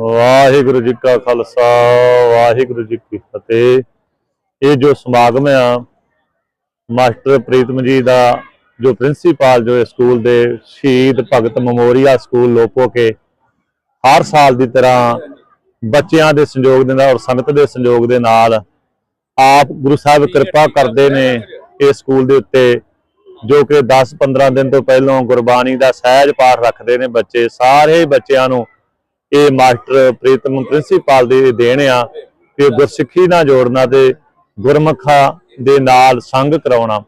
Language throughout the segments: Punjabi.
ਵਾਹਿਗੁਰੂ ਜੀ ਕਾ ਖਾਲਸਾ, ਵਾਹਿਗੁਰੂ ਜੀ ਕੀ ਫਤਿਹ। ਇਹ ਜੋ ਸਮਾਗਮ ਆ, ਮਾਸਟਰ ਪ੍ਰੀਤਮ ਜੀ ਦਾ ਜੋ ਪ੍ਰਿੰਸੀਪਲ ਜੋ ਇਸ ਸਕੂਲ ਦੇ Shaheed Bhagat memorial school Lopoke, ਹਰ ਸਾਲ ਦੀ ਤਰ੍ਹਾਂ ਬੱਚਿਆਂ ਦੇ ਸੰਯੋਗ ਦੇ ਨਾਲ ਔਰ ਸੰਗਤ ਦੇ ਸੰਯੋਗ ਦੇ ਨਾਲ ਆਪ ਗੁਰੂ ਸਾਹਿਬ ਕਿਰਪਾ ਕਰਦੇ ਨੇ ਇਸ ਸਕੂਲ ਦੇ ਉੱਤੇ, ਜੋ ਕਿ 10-15 ਦਿਨ ਤੋਂ ਪਹਿਲਾਂ ਗੁਰਬਾਣੀ ਦਾ ਸਹਿਜ ਪਾਠ ਰੱਖਦੇ ਨੇ ਬੱਚੇ, ਸਾਰੇ ਬੱਚਿਆਂ ਨੂੰ ਇਹ ਮਾਸਟਰ ਪ੍ਰੀਤਮ ਪ੍ਰਿੰਸੀਪਲ ਦੀ ਦੇਣ ਆ ਕਿ ਗੁਰਸਿੱਖੀ ਨਾਲ ਜੋੜਨਾ ਤੇ ਗੁਰਮਖਾਂ ਦੇ ਨਾਲ ਸੰਗ ਕਰਾਉਣਾ।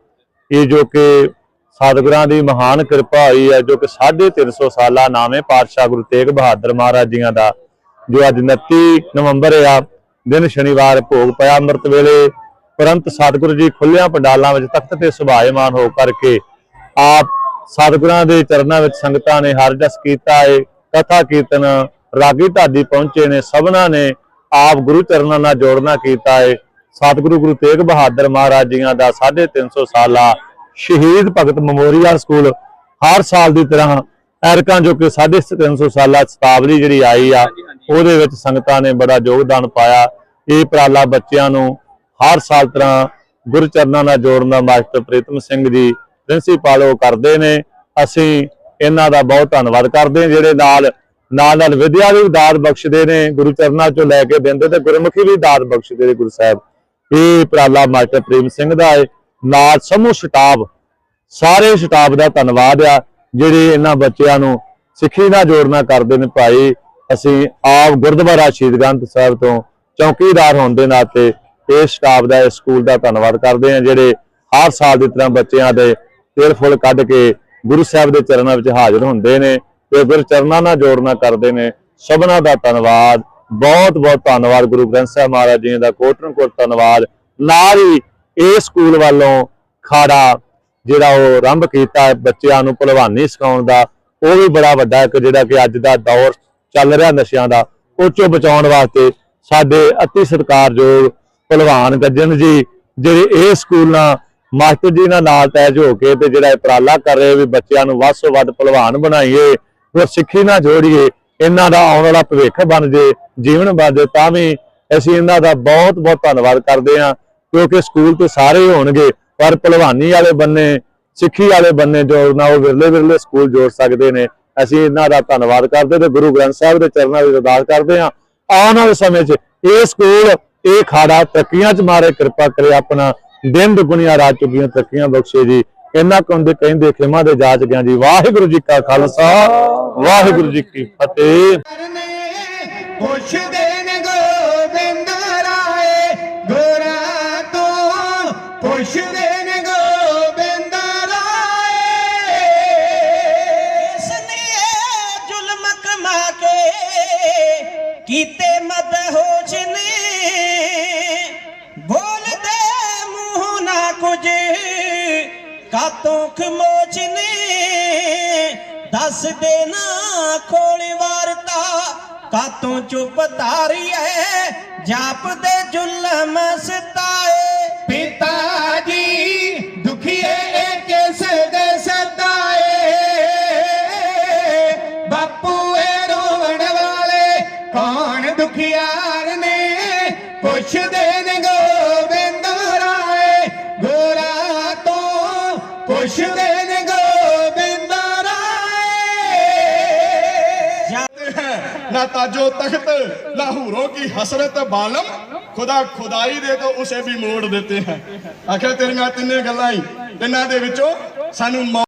ਇਹ ਜੋ ਕਿ ਸਤਿਗੁਰਾਂ ਦੀ ਮਹਾਨ ਕਿਰਪਾ ਹੋਈ ਹੈ, ਜੋ ਕਿ 350 ਸਾਲਾ ਨਾਮੇ ਪਾਤਸ਼ਾਹ ਗੁਰੂ ਤੇਗ ਬਹਾਦਰ ਮਹਾਰਾਜ ਜੀਆਂ ਦਾ, ਜੋ ਅੱਜ 29 ਨਵੰਬਰ ਆ, ਦਿਨ ਸ਼ਨੀਵਾਰ ਭੋਗ ਪਿਆ ਅੰਮ੍ਰਿਤ ਵੇਲੇ ਪਰੰਤ ਸਤਿਗੁਰੂ ਜੀ ਖੁੱਲਿਆਂ ਪੰਡਾਲਾਂ ਵਿੱਚ ਤਖਤ ਤੇ ਸੁਭਾਇਮਾਨ ਹੋ ਕਰਕੇ ਆਪ ਸਤਿਗੁਰਾਂ ਦੇ ਚਰਨਾਂ ਵਿੱਚ ਸੰਗਤਾਂ ਨੇ ਹਰ ਜਸ ਕੀਤਾ ਏ ਕਥਾ ਕੀਰਤਨ ਰਾਗੀ ਢਾਡੀ ਪਹੁੰਚੇ ਨੇ ਸਭਨਾ ਨੇ ਆਪ ਗੁਰੂ ਚਰਨਾਂ ਨਾਲ ਜੋੜਨਾ ਕੀਤਾ ਏ। ਸਤਿਗੁਰੂ ਗੁਰੂ ਤੇਗ ਬਹਾਦਰ ਮਹਾਰਾਜ ਜੀਆਂ ਦਾ 350 ਸਾਲਾ ਸ਼ਹੀਦ ਭਗਤ ਮੈਮੋਰੀਅਲ ਸਕੂਲ ਹਰ ਸਾਲ ਦੀ ਤਰ੍ਹਾਂ ਐਰਕਾਂ ਜੋ ਕਿ 350 ਸਾਲਾ ਸ਼ਤਾਬਦੀ ਜਿਹੜੀ ਆਈ ਆ ਉਹਦੇ ਵਿੱਚ ਸੰਗਤਾਂ ਨੇ ਬੜਾ ਯੋਗਦਾਨ ਪਾਇਆ। ਇਹ ਉਪਰਾਲਾ ਬੱਚਿਆਂ ਨੂੰ ਹਰ ਸਾਲ ਤਰ੍ਹਾਂ ਗੁਰੂ ਚਰਨਾਂ ਨਾਲ ਜੋੜਨ ਦਾ ਮਾਸਟਰ ਪ੍ਰੀਤਮ ਸਿੰਘ ਜੀ ਪ੍ਰਿੰਸੀਪਲ ਉਹ ਕਰਦੇ ਨੇ। ਅਸੀਂ ਇਹਨਾਂ ਦਾ ਬਹੁਤ ਧੰਨਵਾਦ ਕਰਦੇ ਹਾਂ ਜਿਹੜੇ ਨਾਲ ਨਾਲ ਨਾਲ ਵਿਦਿਆ ਦੀ ਦਾਤ ਬਖਸ਼ਦੇ ਨੇ, ਗੁਰੂ ਚਰਨਾਂ ਚੋਂ ਲੈ ਕੇ ਦਿੰਦੇ ਤੇ ਗੁਰਮੁਖੀ ਵੀ ਦਾਤ ਬਖਸ਼ਦੇ ਨੇ ਗੁਰੂ ਸਾਹਿਬ। ਇਹ ਉਪਰਾਲਾ ਮਾਸਟਰ ਪ੍ਰੇਮ ਸਿੰਘ ਦਾ ਹੈ ਨਾਲ ਸਮੂਹ ਸਟਾਫ ਸਾਰੇ ਸਟਾਫ ਦਾ ਧੰਨਵਾਦ ਆ, ਜਿਹੜੇ ਇਹਨਾਂ ਬੱਚਿਆਂ ਨੂੰ ਸਿੱਖੀ ਨਾਲ ਜੋੜਨਾ ਕਰਦੇ ਨੇ ਭਾਈ। ਅਸੀਂ ਆਪ ਗੁਰਦੁਆਰਾ ਸ਼ਹੀਦ ਗੰਥ ਸਾਹਿਬ ਤੋਂ ਚੌਕੀਦਾਰ ਹੋਣ ਦੇ ਨਾਤੇ ਇਸ ਸਟਾਫ ਦਾ, ਇਸ ਸਕੂਲ ਦਾ ਧੰਨਵਾਦ ਕਰਦੇ ਹਾਂ, ਜਿਹੜੇ ਹਰ ਸਾਲ ਦੀ ਤਰ੍ਹਾਂ ਬੱਚਿਆਂ ਦੇ ਤੇਲ ਫੁੱਲ ਕੱਢ ਕੇ ਗੁਰੂ ਸਾਹਿਬ ਦੇ ਚਰਨਾਂ ਵਿੱਚ ਹਾਜ਼ਰ ਹੁੰਦੇ ਨੇ। ਤੇ ਫਿਰ ਚਰਨਾਂ ਨਾਲ ਜੋੜਨਾ ਕਰਦੇ ਨੇ। ਸਭਨਾ ਦਾ ਧੰਨਵਾਦ। ਬਹੁਤ ਬਹੁਤ ਧੰਨਵਾਦ ਗੁਰੂ ਗ੍ਰੰਥ ਸਾਹਿਬ ਮਹਾਰਾਜ ਜੀ ਦਾ। ਕੋਟਨ ਕੋਟ ਧੰਨਵਾਦ। ਨਾਲ ਹੀ ਇਹ ਸਕੂਲ ਵੱਲੋਂ ਖਾੜਾ ਜਿਹੜਾ ਉਹ ਆਰੰਭ ਕੀਤਾ ਬੱਚਿਆਂ ਨੂੰ ਭਲਵਾਨੀ ਸਿਖਾਉਣ ਦਾ, ਉਹ ਵੀ ਬੜਾ ਵੱਡਾ ਇੱਕ ਜਿਹੜਾ ਕਿ ਅੱਜ ਦਾ ਦੌਰ ਚੱਲ ਰਿਹਾ ਨਸ਼ਿਆਂ ਦਾ ਉਹ ਚੋਂ ਬਚਾਉਣ ਵਾਸਤੇ ਸਾਡੇ ਅਤੀ ਸਤਿਕਾਰਯੋਗ ਭਲਵਾਨ ਗੱਜਣ ਜੀ, ਜਿਹੜੇ ਇਹ ਸਕੂਲ ਨਾਲ ਮਾਸਟਰ ਜੀ ਨਾਲ ਨਾਲ ਤੈਜ ਹੋ ਕੇ ਤੇ ਜਿਹੜਾ ਇਹ ਉਪਰਾਲਾ ਕਰ ਰਹੇ ਵੀ ਬੱਚਿਆਂ ਨੂੰ ਵੱਧ ਤੋਂ ਵੱਧ ਭਲਵਾਨ ਬਣਾਈਏ। ਫਿਰ ਸਿੱਖੀ ਨਾਲ ਜੋੜੀਏ, ਇਹਨਾਂ ਦਾ ਆਉਣ ਵਾਲਾ ਭਵਿੱਖ ਬਣ ਜੇ, ਜੀਵਨ ਬਣ ਜੇ, ਤਾਂ ਵੀ ਅਸੀਂ ਇਹਨਾਂ ਦਾ ਬਹੁਤ ਬਹੁਤ ਧੰਨਵਾਦ ਕਰਦੇ ਹਾਂ, ਕਿਉਂਕਿ ਸਕੂਲ ਤੇ ਸਾਰੇ ਹੋਣਗੇ, ਪਰ ਭਲਵਾਨੀ ਵਾਲੇ ਬੰਨੇ, ਸਿੱਖੀ ਵਾਲੇ ਬੰਨੇ ਜੋੜਨਾ ਉਹ ਵਿਰਲੇ ਵਿਰਲੇ ਸਕੂਲ ਜੋੜ ਸਕਦੇ ਨੇ, ਅਸੀਂ ਇਹਨਾਂ ਦਾ ਧੰਨਵਾਦ ਕਰਦੇ ਤੇ ਗੁਰੂ ਗ੍ਰੰਥ ਸਾਹਿਬ ਦੇ ਚਰਨਾਂ ਵਿੱਚ ਅਰਦਾਸ ਕਰਦੇ ਹਾਂ। ਆਉਣ ਵਾਲੇ ਸਮੇਂ 'ਚ ਇਹ ਸਕੂਲ, ਇਹ ਖਾੜਾ ਤਰੱਕੀਆਂ 'ਚ ਮਾਰੇ, ਕਿਰਪਾ ਕਰੇ ਆਪਣਾ, ਦਿਨ ਦੁਗਣੀਆਂ ਰਾਤ ਚੁਗੀਆਂ ਤਰੱਕੀਆਂ ਬਖਸ਼ੇ ਜੀ। ਇਹਨਾਂ ਕੰਦੇ ਕਹਿੰਦੇ ਖਿਮਾ ਦੇ ਜਾਚ ਗਿਆ ਜੀ, ਵਾਹਿਗੁਰੂ ਜੀ ਕਾ ਖਾਲਸਾ, ਵਾਹਿਗੁਰੂ ਜੀ ਕੀ ਫਤਿਹ। ਕਰਨੇ ਪੁੱਛਦੇ ਨੇ ਗੋਬਿੰਦ ਰਾਏ, ਗੋਰਾ ਤੋਂ ਪੁੱਛਦੇ ਨੇ ਗੋਬਿੰਦ ਰਾਏ। ਸਨੇ ਜ਼ੁਲਮ ਕਮਾ ਕੇ ਕੀਤੇ ਮਦ ਕਾਤੋਂ ਖਮੋਚ ਨੇ ਦੱਸ ਦੇਣਾ ਖੋਲੀ ਵਾਰਤਾ। ਕਾਤੋਂ ਚੁੱਪ ਧਾਰੀਏ ਜਾਪਦੇ ਜ਼ੁਲਮ ਸਤਾਏ। ਪਿਤਾ ਨਾ ਤਾਜੋ ਤਖਤ ਲਾਹੌਰੋਂ ਕੀ ਹਸਰਤ ਬਾਲਮ ਖੁਦਾ ਖੁਦਾਈ ਦੇ ਤੋਂ ਉਸੇ ਵੀ ਮੋੜ ਦਿੱਤੇ ਹੈ ਆਖਿਆ ਤੇਰੀਆਂ ਤਿੰਨੇ ਗੱਲਾਂ ਹੀ ਤਿੰਨਾਂ ਦੇ ਵਿੱਚੋਂ ਸਾਨੂੰ